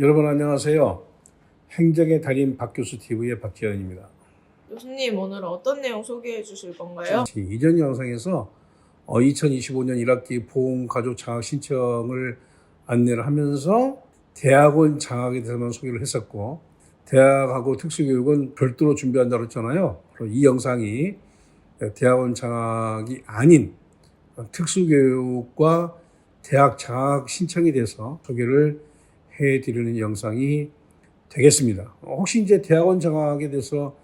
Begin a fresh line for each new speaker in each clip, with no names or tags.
여러분 안녕하세요. 행정의 달인 박교수 TV의 박지현입니다.
교수님 오늘 어떤 내용 소개해 주실 건가요?
이전 영상에서 2025년 1학기 보험 가족 장학 신청을 안내를 하면서 대학원 장학에 대해서만 소개를 했었고 대학하고 특수교육은 별도로 준비한다고 했잖아요. 이 영상이 대학원 장학이 아닌 특수교육과 대학 장학 신청에 대해서 소개를 해드리는 영상이 되겠습니다. 어, 혹시 이제 대학원 장학에 대해서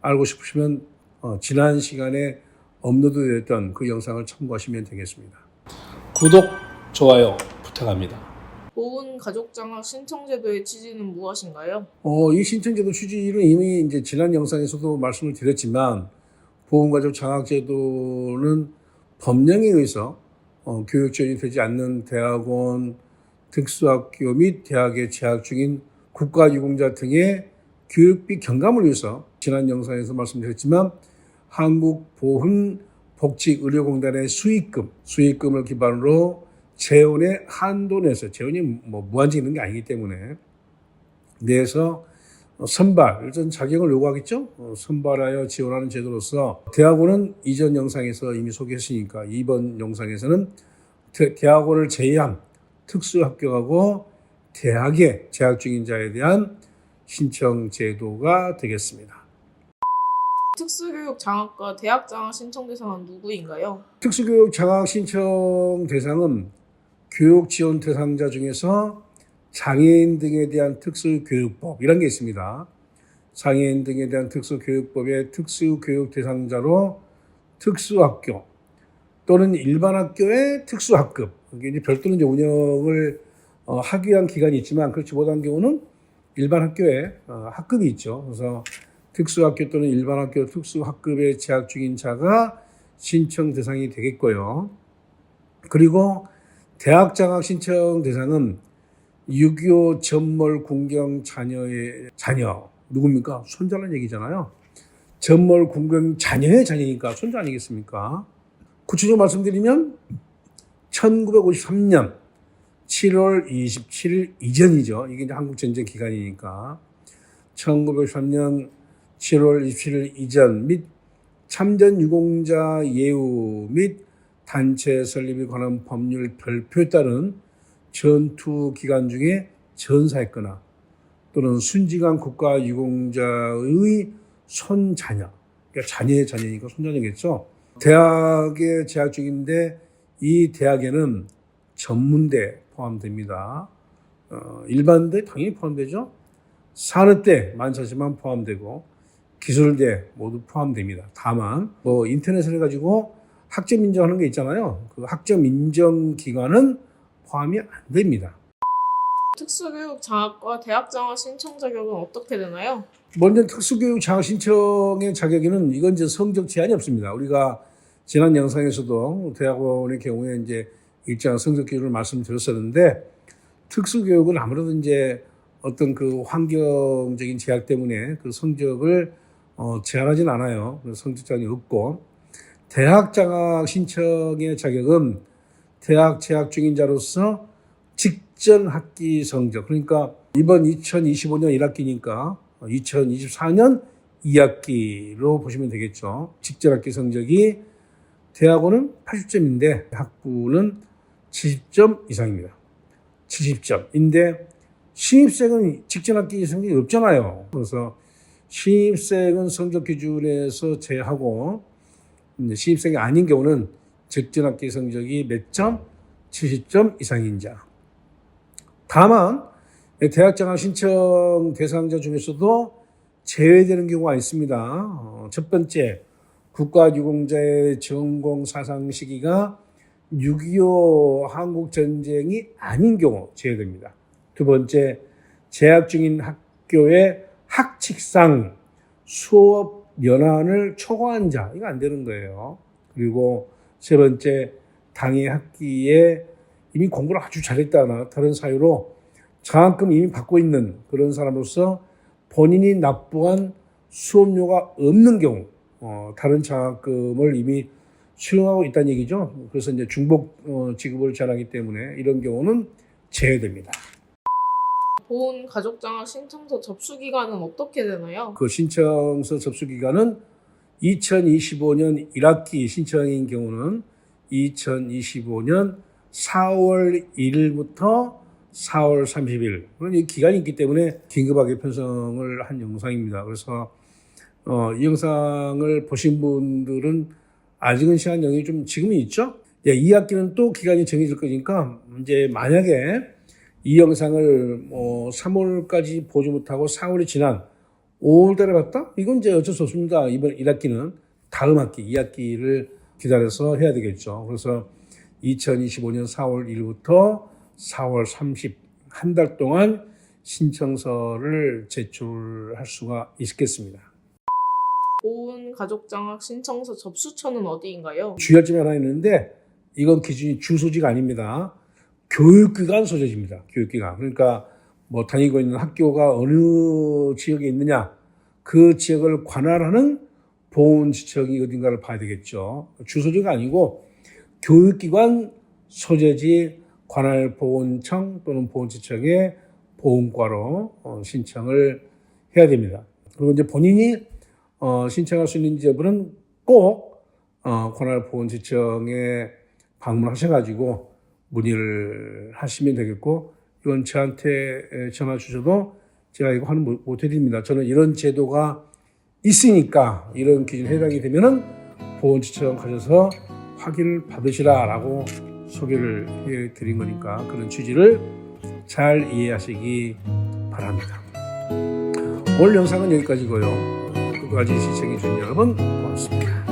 알고 싶으시면 어, 지난 시간에 업로드됐던 그 영상을 참고하시면 되겠습니다. 구독, 좋아요 부탁합니다.
보훈 가족장학 신청제도의 취지는 무엇인가요?
어, 이 신청제도 취지는 이미 이제 지난 영상에서도 말씀을 드렸지만 보험가족 장학제도는 법령에 의해서 어, 교육 지원이 되지 않는 대학원, 특수학교 및 대학에 재학 중인 국가유공자 등의 교육비 경감을 위해서 지난 영상에서 말씀드렸지만 한국보훈복지의료공단의 수익금, 수익금을 기반으로 재원의 한도 내에서 재원이 뭐 무한정 있는 게 아니기 때문에 내에서 선발, 일단 자격을 요구하겠죠? 어, 선발하여 지원하는 제도로서 대학원은 이전 영상에서 이미 소개했으니까 이번 영상에서는 대- 대학원을 제외한 특수학교하고 대학에 재학 중인 자에 대한 신청 제도가 되겠습니다.
특수교육 장학과 대학 장학 신청 대상은 누구인가요?
특수교육 장학 신청 대상은 교육 지원 대상자 중에서 장애인 등에 대한 특수교육법 이런 게 있습니다. 장애인 등에 대한 특수교육법의 특수교육 대상자로 특수학교 또는 일반 학교의 특수학급 이게 이제 별도로 이제 운영을 어, 하기 위한 기관이 있지만 그렇지 못한 경우는 일반 학교에 어, 학급이 있죠. 그래서 특수학교 또는 일반 학교 특수학급에 재학 중인 자가 신청 대상이 되겠고요. 그리고 대학 장학 신청 대상은 6.25 전몰 군경 자녀의 자녀 누굽니까? 손자라는 얘기잖아요. 전몰 군경 자녀의 자녀니까 손자 아니겠습니까? 구체적으로 말씀드리면 1953년 7월 27일 이전이죠. 이게 이제 한국 전쟁 기간이니까 1953년 7월 27일 이전 및 참전 유공자 예우 및 단체 설립에 관한 법률 별표에 따른 전투 기간 중에 전사했거나 또는 순직한 국가 유공자의 손자녀, 그러니까 자녀의 자녀니까 손자녀겠죠. 대학에 재학 중인데 이 대학에는 전문대 포함됩니다. 어, 일반대 당연히 포함되죠. 산업대 만사시만 포함되고 기술대 모두 포함됩니다. 다만 뭐 인터넷을 해가지고 학점 인정하는 게 있잖아요. 그 학점 인정 기관은 포함이 안 됩니다.
특수교육 장학과 대학 장학 신청 자격은 어떻게 되나요?
먼저 특수교육 장학 신청의 자격에는 이건 이제 성적 제한이 없습니다. 우리가 지난 영상에서도 대학원의 경우에 이제 일정한 성적 기준을 말씀드렸었는데 특수교육은 아무래도 이제 어떤 그 환경적인 제약 때문에 그 성적을 어, 제한하진 않아요. 그래서 성적 제한이 없고 대학 장학 신청의 자격은 대학 재학 중인 자로서 직전 학기 성적 그러니까 이번 2025년 1학기니까 2024년 2학기로 보시면 되겠죠. 직전 학기 성적이 대학원은 80점인데 학부는 70점 이상입니다. 70점인데 신입생은 직전 학기 성적이 없잖아요. 그래서 신입생은 성적 기준에서 제하고 신입생이 아닌 경우는 직전 학기 성적이 몇 점? 70점 이상인 자. 다만 대학 장학 신청 대상자 중에서도 제외되는 경우가 있습니다. 어, 첫 번째 국가유공자의 전공 사상 시기가 6.25 한국 전쟁이 아닌 경우 제외됩니다. 두 번째 재학 중인 학교의 학칙상 수업 연한을 초과한 자 이거 안 되는 거예요. 그리고 세 번째 당해 학기에 이미 공부를 아주 잘했다나 다른 사유로 장학금 이미 받고 있는 그런 사람으로서 본인이 납부한 수업료가 없는 경우 어, 다른 장학금을 이미 수용하고 있다는 얘기죠. 그래서 이제 중복 어, 지급을 잘하기 때문에 이런 경우는 제외됩니다.
보훈 가족장학 신청서 접수 기간은 어떻게 되나요?
그 신청서 접수 기간은 2025년 1학기 신청인 경우는 2025년 4월 1일부터 4월 30일 그런 이 기간이 있기 때문에 긴급하게 편성을 한 영상입니다. 그래서 어, 이 영상을 보신 분들은 아직은 시간 여력이 좀 지금은 있죠. 예, 2학기는 또 기간이 정해질 거니까 이제 만약에 이 영상을 뭐 3월까지 보지 못하고 4월이 지난 5월달에 봤다? 이건 이제 어쩔 수 없습니다. 이번 1학기는 다음 학기 2학기를 기다려서 해야 되겠죠. 그래서 2025년 4월 1일부터 4월 30 한 달 동안 신청서를 제출할 수가 있겠습니다.
보훈 가족장학 신청서 접수처는 어디인가요?
주의할 점이 하나 있는데 이건 기준이 주소지가 아닙니다. 교육기관 소재지입니다. 교육기관. 그러니까 뭐 다니고 있는 학교가 어느 지역에 있느냐 그 지역을 관할하는 보훈지청이 어딘가를 봐야 되겠죠. 주소지가 아니고 교육기관 소재지 관할 보훈청 또는 보훈지청의 보훈과로 어, 신청을 해야 됩니다. 그리고 이제 본인이 어, 신청할 수 있는 여부는 꼭 어, 관할보훈지청에 방문하셔가지고 문의를 하시면 되겠고 이건 저한테 에, 전화 주셔도 제가 이거 하는 못- 못 해드립니다. 저는 이런 제도가 있으니까 이런 기준 해당이 되면은 보훈지청 가셔서 확인을 받으시라라고 소개를 해드린 거니까 그런 취지를 잘 이해하시기 바랍니다. 오늘 영상은 여기까지고요. 끝까지 시청해주신 여러분 고맙습니다.